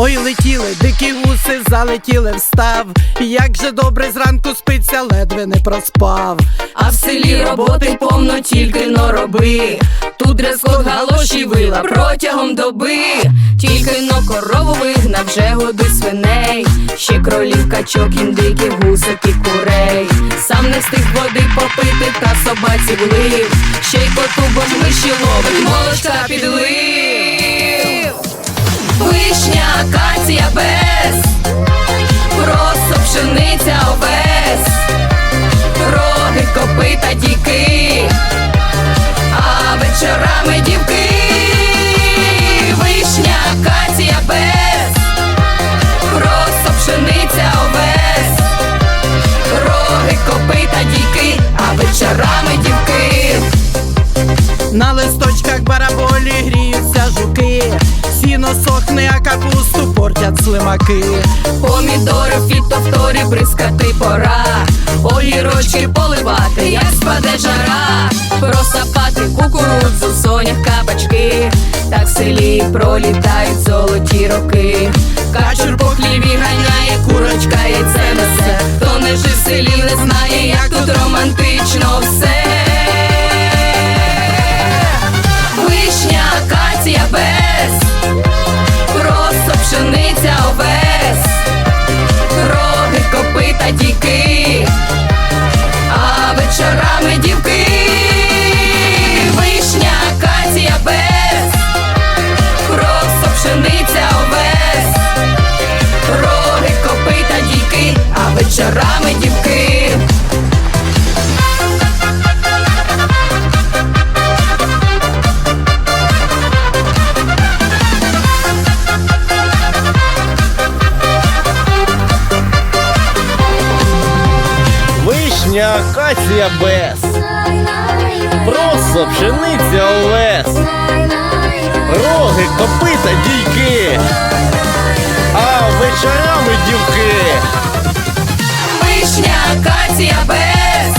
Ой, летіли, дикі гуси залетіли встав. Як же добре зранку спиться, ледве не проспав. А в селі роботи повно тільки но роби. Тут дрес-код галоші вила протягом доби. Тільки но корову вигнав, вже годуй свиней. Ще кролів, качок, індиків, гусок і курей. Сам не встиг води попити та собаці влив. Ще й коту бо миші ловить, молочка підлив. Вишня, акація без, просто пшениця овес. Роги, копита, діки, а вечорами дівки, листочках бараболі гріються жуки. Сіно сохне, а капусту портять слимаки. Помідори, фітофторі, бризкати пора, огірочки поливати, як спаде жара, просапати кукурудзу, сонях, кабачки, так в селі пролітають золоті роки. Качур по хліві ганяє, курочка яйце несе. Хто не жив в селі, не знає, як тут романтично дівки, Справжня акація без. Просто пшениця овес. Роги, копита, дійки. А вечорами дівки. Вишня, акація без.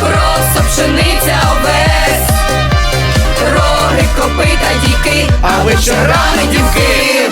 Просто пшениця овес. Роги, копита, дійки. А вечорами дівки.